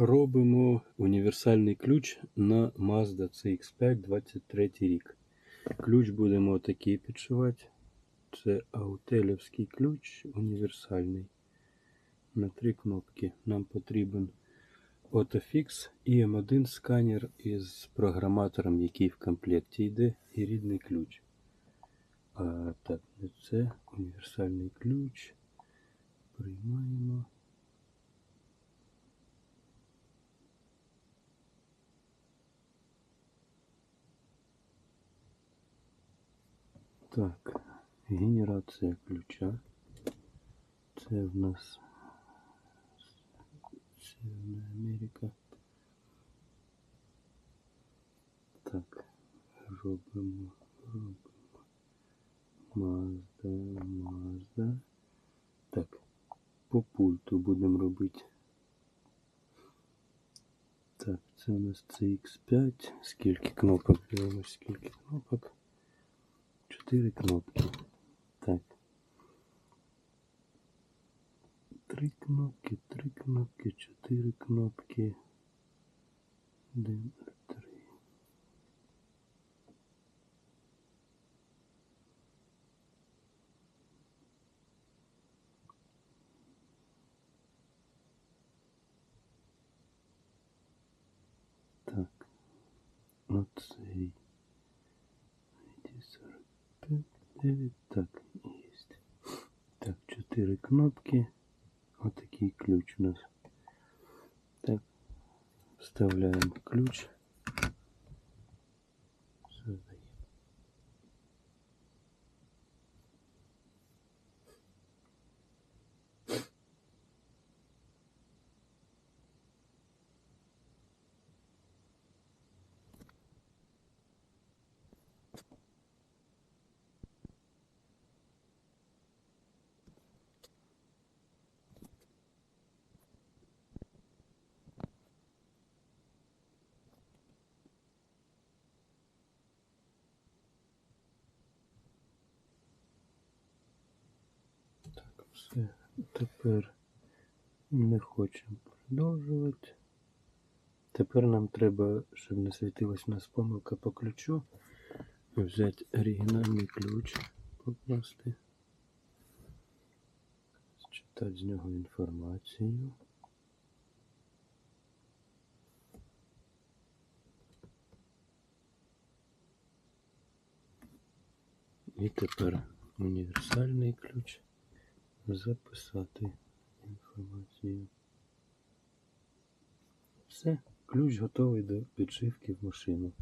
Робимо універсальний ключ на Mazda CX5 23 рік. Ключ будемо отакий підшивати. Це аутелівський ключ універсальний. На три кнопки. Нам потрібен Autofix і M1 сканер із програматором, який в комплекті йде, і рідний ключ. А, так, це універсальний ключ. Приймаємо. Так, генерація ключа. Це в нас Северна Америка. Так, робимо, робимо. Мазда, Мазда. Так, по пульту будемо робити. Так, це у нас CX5. Скільки кнопок? Дивимось, скільки кнопок. Чотири кнопки. Так. Три кнопки, три кнопки, чотири кнопки. Один, три. Так. Оцей. 9, так, есть. Так, 4 кнопки. Вот такие ключ у нас. Так, вставляем ключ. Создаем. Так, все. Тепер не хочемо продовжувати. Тепер нам треба, щоб не світилась у нас помилка по ключу, взяти оригінальний ключ, покласти, читати з нього інформацію. І тепер універсальний ключ записати інформацію. Все, ключ готовий до підшивки в машину.